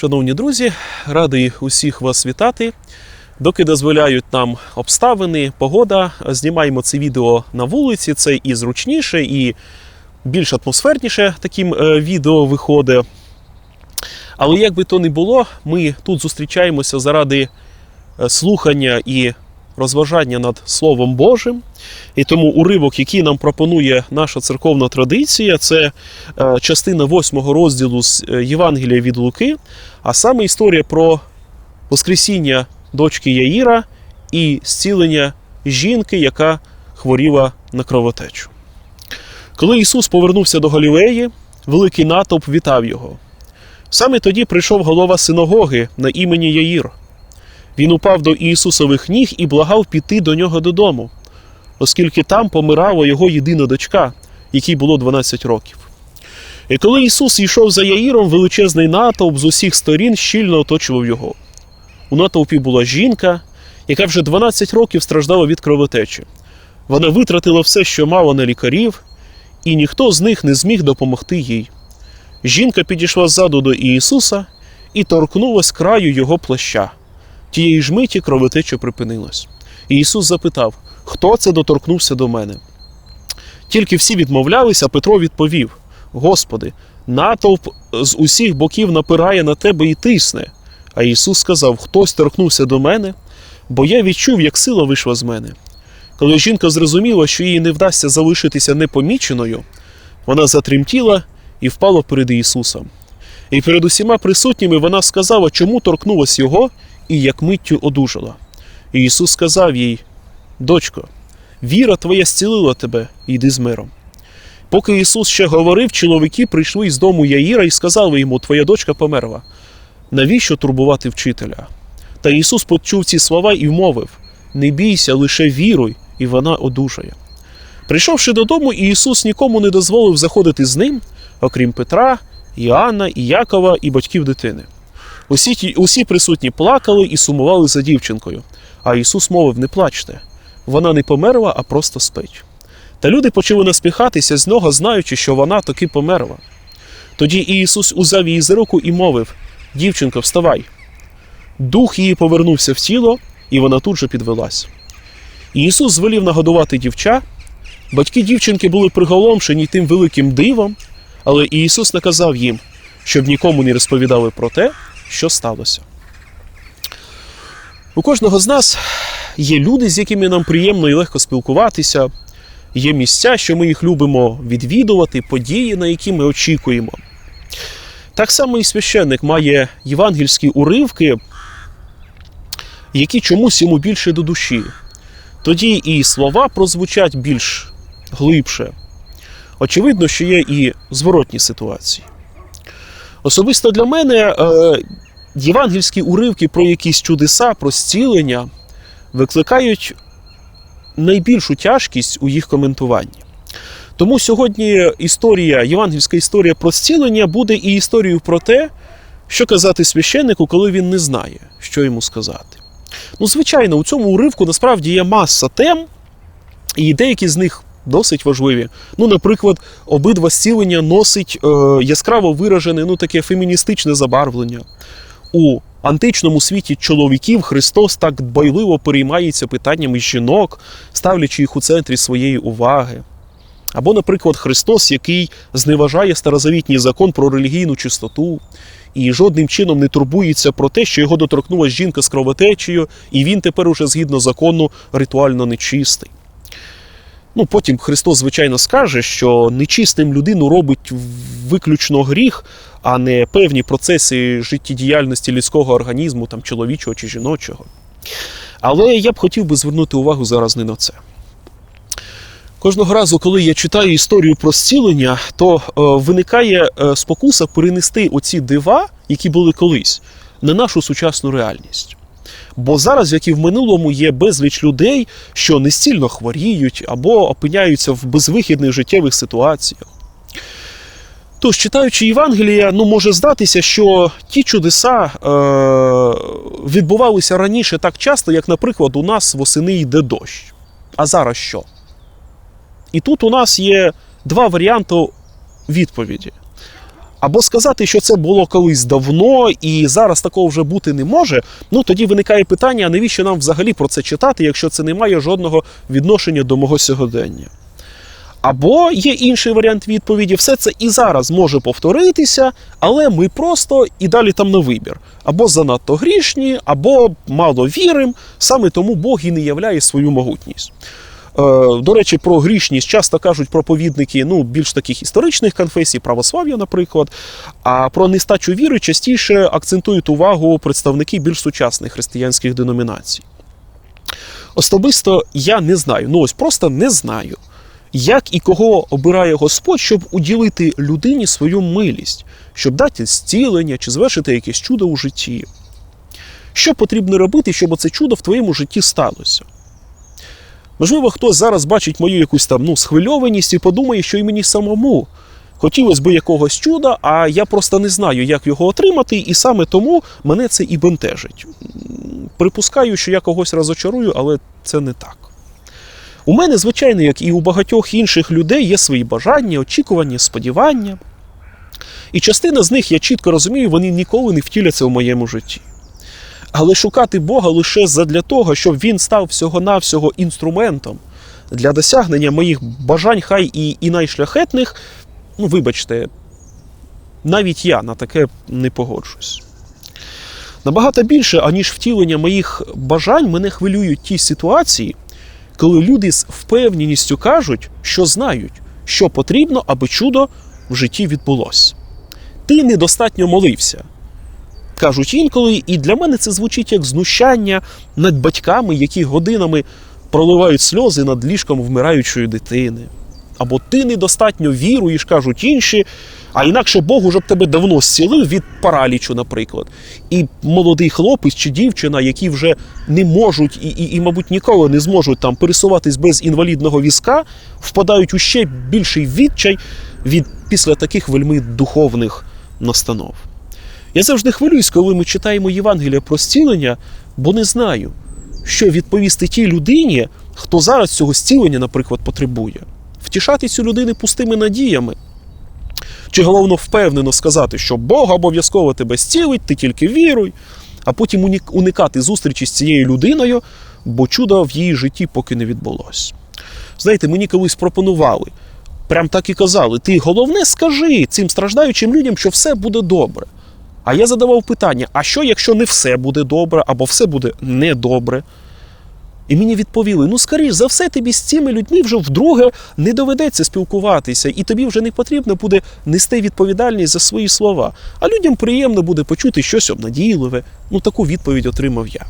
Шановні друзі, радий усіх вас вітати. Доки дозволяють нам обставини, погода, знімаємо це відео на вулиці. Це і зручніше, і більш атмосферніше таким е, відео виходить. Але як би то не було, ми тут зустрічаємося заради е, слухання і розважання над Словом Божим. І тому уривок, який нам пропонує наша церковна традиція, це е, частина 8 розділу з е, Євангелія від Луки, а саме історія про Воскресіння дочки Яїра і зцілення жінки, яка хворіла на кровотечу. Коли Ісус повернувся до Галілеї, великий натовп вітав його. Саме тоді прийшов голова синагоги на імені Яїр. Він упав до Ісусових ніг і благав піти до нього додому, оскільки там помирала його єдина дочка, якій було 12 років. І коли Ісус йшов за Яїром, величезний натовп з усіх сторін щільно оточував його. У натовпі була жінка, яка вже 12 років страждала від кровотечі. Вона витратила все, що мала на лікарів, і ніхто з них не зміг допомогти їй. Жінка підійшла ззаду до Ісуса і торкнулась краю його плаща. Тієї ж миті кровотеча припинилась. І Ісус запитав, хто це доторкнувся до мене. Тільки всі відмовлялися, а Петро відповів: Господи, натовп з усіх боків напирає на тебе і тисне. А Ісус сказав: Хтось торкнувся до мене, бо я відчув, як сила вийшла з мене. Коли жінка зрозуміла, що їй не вдасться залишитися непоміченою, вона затремтіла і впала перед Ісусом. І перед усіма присутніми вона сказала, чому торкнулась його, і як миттю одужала. І Ісус сказав їй: Дочко, віра твоя зцілила тебе, йди з миром. Поки Ісус ще говорив, чоловіки прийшли із дому Яїра і сказали йому: Твоя дочка померла. Навіщо турбувати вчителя? Та Ісус почув ці слова і вмовив: Не бійся, лише віруй, і вона одужає. Прийшовши додому, Ісус нікому не дозволив заходити з ним, окрім Петра, Іоанна, і Якова і батьків дитини. Усі, усі присутні плакали і сумували за дівчинкою. А Ісус мовив: Не плачте, вона не померла, а просто спить. Та люди почали насміхатися з нього, знаючи, що вона таки померла. Тоді Ісус узяв її за руку і мовив: Дівчинко, вставай. Дух її повернувся в тіло, і вона тут же підвелась. Ісус звелів нагодувати дівча. Батьки дівчинки були приголомшені тим великим дивом, але Ісус наказав їм, щоб нікому не розповідали про те, що сталося. У кожного з нас є люди, з якими нам приємно і легко спілкуватися, є місця, що ми їх любимо відвідувати, події, на які ми очікуємо. Так само і священник має євангельські уривки, які чомусь йому більше до душі. Тоді і слова прозвучать більш глибше. Очевидно, що є і зворотні ситуації. Особисто для мене е, євангельські уривки про якісь чудеса, про зцілення викликають найбільшу тяжкість у їх коментуванні. Тому сьогодні історія, євангельська історія про зцілення буде і історією про те, що казати священнику, коли він не знає, що йому сказати. Ну, звичайно, у цьому уривку насправді є маса тем, і деякі з них досить важливі. Ну, наприклад, обидва зцілення носить е, яскраво виражене ну, таке феміністичне забарвлення. У античному світі чоловіків Христос так дбайливо переймається питаннями жінок, ставлячи їх у центрі своєї уваги. Або, наприклад, Христос, який зневажає старозавітній закон про релігійну чистоту, і жодним чином не турбується про те, що його доторкнулася жінка з кровотечею, і він тепер уже згідно закону ритуально нечистий. Ну, потім Христос, звичайно, скаже, що нечистим людину робить виключно гріх, а не певні процеси життєдіяльності людського організму, там, чоловічого чи жіночого. Але я б хотів би звернути увагу зараз не на це. Кожного разу, коли я читаю історію про зцілення, то е, виникає е, спокуса перенести оці дива, які були колись, на нашу сучасну реальність. Бо зараз, як і в минулому, є безліч людей, що нестільно хворіють або опиняються в безвихідних життєвих ситуаціях. Тож, читаючи Євангелія, ну може здатися, що ті чудеса е, відбувалися раніше так часто, як, наприклад, у нас восени йде дощ. А зараз що? І тут у нас є два варіанти відповіді. Або сказати, що це було колись давно і зараз такого вже бути не може. Ну тоді виникає питання: а навіщо нам взагалі про це читати, якщо це не має жодного відношення до мого сьогодення? Або є інший варіант відповіді: все це і зараз може повторитися, але ми просто і далі там на вибір. Або занадто грішні, або мало вірим, саме тому Бог і не являє свою могутність. Е, До речі, про грішність часто кажуть проповідники ну, більш таких історичних конфесій, православ'я, наприклад. А про нестачу віри частіше акцентують увагу представники більш сучасних християнських деномінацій. Особисто я не знаю, ну ось просто не знаю, як і кого обирає Господь, щоб уділити людині свою милість, щоб дати зцілення чи звершити якесь чудо у житті. Що потрібно робити, щоб це чудо в твоєму житті сталося? Можливо, хтось зараз бачить мою якусь там ну, схвильованість і подумає, що і мені самому хотілося б якогось чуда, а я просто не знаю, як його отримати, і саме тому мене це і бентежить. Припускаю, що я когось розочарую, але це не так. У мене, звичайно, як і у багатьох інших людей, є свої бажання, очікування, сподівання. І частина з них, я чітко розумію, вони ніколи не втіляться в моєму житті. Але шукати Бога лише задля того, щоб він став всього-навсього інструментом для досягнення моїх бажань, хай і, і найшляхетних, ну, вибачте, навіть я на таке не погоджусь. Набагато більше, аніж втілення моїх бажань, мене хвилюють ті ситуації, коли люди з впевненістю кажуть, що знають, що потрібно, аби чудо в житті відбулося. Ти недостатньо молився. Кажуть інколи, і для мене це звучить як знущання над батьками, які годинами проливають сльози над ліжком вмираючої дитини. Або ти недостатньо віруєш, кажуть інші, а інакше Бог уже б тебе давно зцілив від паралічу, наприклад. І молодий хлопець чи дівчина, які вже не можуть і, і, і мабуть, ніколи не зможуть там пересуватись без інвалідного візка, впадають у ще більший відчай від після таких вельми духовних настанов. Я завжди хвилююсь, коли ми читаємо Євангелія про зцілення, бо не знаю, що відповісти тій людині, хто зараз цього зцілення, наприклад, потребує. Втішати цю людину пустими надіями. Чи головно впевнено сказати, що Бог обов'язково тебе зцілить, ти тільки віруй, а потім уникати зустрічі з цією людиною, бо чудо в її житті поки не відбулось. Знаєте, мені колись пропонували, прям так і казали: ти головне скажи цим страждаючим людям, що все буде добре. А я задавав питання: а що, якщо не все буде добре, або все буде недобре? І мені відповіли: ну, скоріш за все, тобі з цими людьми вже вдруге не доведеться спілкуватися, і тобі вже не потрібно буде нести відповідальність за свої слова. А людям приємно буде почути щось обнадійливе. Ну, таку відповідь отримав я.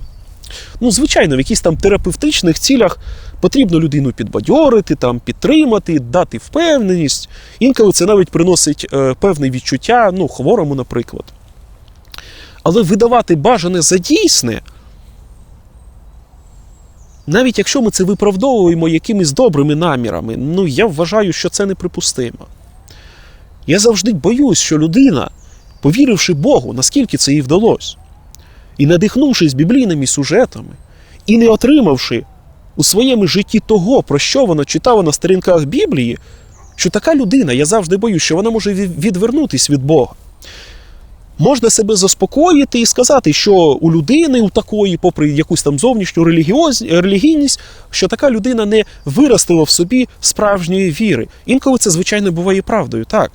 Ну, звичайно, в якихось там терапевтичних цілях потрібно людину підбадьорити, там, підтримати, дати впевненість. Інколи це навіть приносить е, певне відчуття, ну, хворому, наприклад. Але видавати бажане за дійсне, навіть якщо ми це виправдовуємо якимись добрими намірами, ну я вважаю, що це неприпустимо. Я завжди боюсь, що людина, повіривши Богу, наскільки це їй вдалося, і надихнувшись біблійними сюжетами, і не отримавши у своєму житті того, про що вона читала на сторінках Біблії, що така людина, я завжди боюсь, що вона може від- відвернутись від Бога. Можна себе заспокоїти і сказати, що у людини, у такої, попри якусь там зовнішню релігійність, що така людина не виростила в собі справжньої віри. Інколи це, звичайно, буває правдою, так.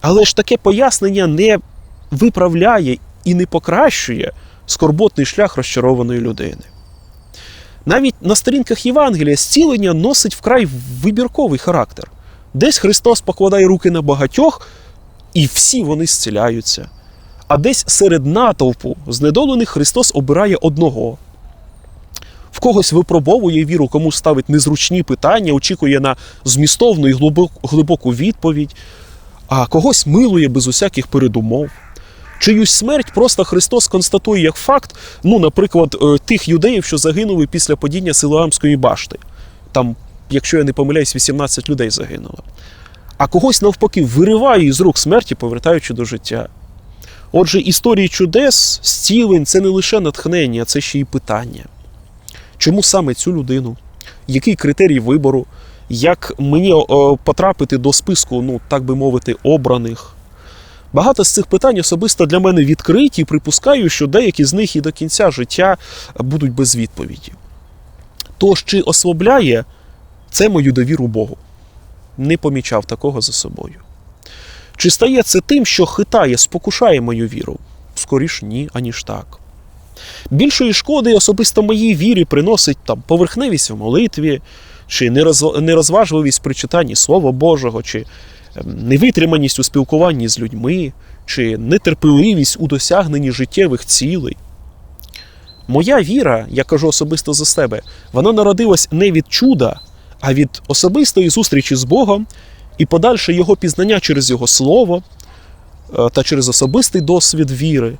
Але ж таке пояснення не виправляє і не покращує скорботний шлях розчарованої людини. Навіть на сторінках Євангелія зцілення носить вкрай вибірковий характер. Десь Христос покладає руки на багатьох, і всі вони зціляються. А десь серед натовпу знедолених Христос обирає одного. В когось випробовує віру, комусь ставить незручні питання, очікує на змістовну і глибоку відповідь, а когось милує без усяких передумов. Чиюсь смерть просто Христос констатує як факт, ну, наприклад, е, тих юдеїв, що загинули після падіння Силоамської башти. Там, якщо я не помиляюсь, 18 людей загинуло. А когось навпаки вириває із рук смерті, повертаючи до життя. Отже, історії чудес, зцілень це не лише натхнення, це ще й питання. Чому саме цю людину? Який критерій вибору? Як мені потрапити до списку, ну так би мовити, обраних? Багато з цих питань особисто для мене відкриті, і припускаю, що деякі з них і до кінця життя будуть без відповіді. Тож, чи ослабляє це мою довіру Богу? Не помічав такого за собою. Чи стає це тим, що хитає, спокушає мою віру? Скоріш ні, аніж так. Більшої шкоди особисто моїй вірі приносить там поверхневість в молитві, чи нерозважливість при читанні Слова Божого, чи ем, невитриманість у спілкуванні з людьми, чи нетерпеливість у досягненні життєвих цілей. Моя віра, я кажу особисто за себе, вона народилась не від чуда, а від особистої зустрічі з Богом і подальше його пізнання через Його Слово е, та через особистий досвід віри.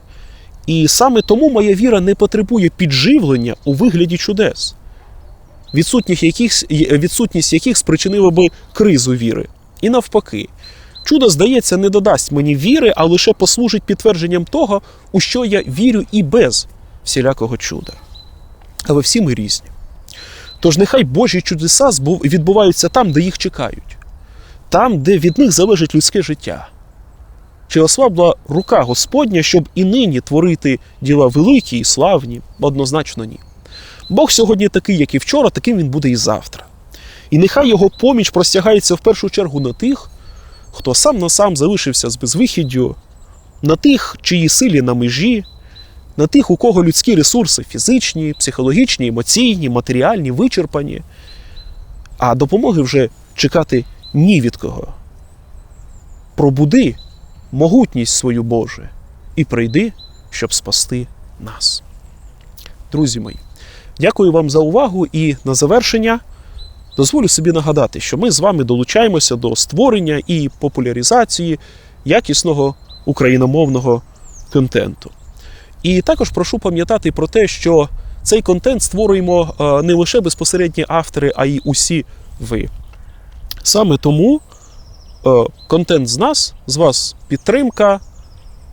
І саме тому моя віра не потребує підживлення у вигляді чудес, відсутніх яких, відсутність яких спричинила би кризу віри. І навпаки, чудо, здається, не додасть мені віри, а лише послужить підтвердженням того, у що я вірю і без всілякого чуда. Але всі ми різні. Тож нехай Божі чудеса відбуваються там, де їх чекають, там, де від них залежить людське життя. Чи ослабла рука Господня, щоб і нині творити діла великі і славні? Однозначно ні. Бог сьогодні такий, як і вчора, таким він буде і завтра. І нехай його поміч простягається в першу чергу на тих, хто сам на сам залишився з безвихіддю, на тих, чиї силі на межі, на тих, у кого людські ресурси фізичні, психологічні, емоційні, матеріальні, вичерпані, а допомоги вже чекати ні від кого. Пробуди могутність свою Божу і прийди, щоб спасти нас. Друзі мої, дякую вам за увагу і на завершення. Дозволю собі нагадати, що ми з вами долучаємося до створення і популяризації якісного україномовного контенту. І також прошу пам'ятати про те, що цей контент створюємо е, не лише безпосередні автори, а й усі ви. Саме тому е, контент з нас, з вас підтримка,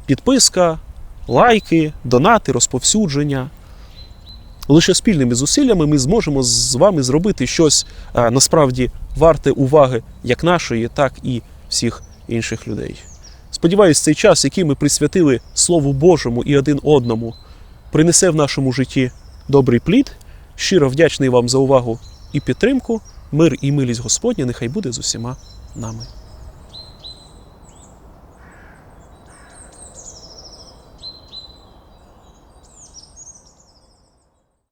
підписка, лайки, донати, розповсюдження. Лише спільними зусиллями ми зможемо з вами зробити щось е, насправді варте уваги як нашої, так і всіх інших людей. Сподіваюсь, цей час, який ми присвятили Слову Божому і один одному, принесе в нашому житті добрий плід. Щиро вдячний вам за увагу і підтримку. Мир і милість Господня нехай буде з усіма нами.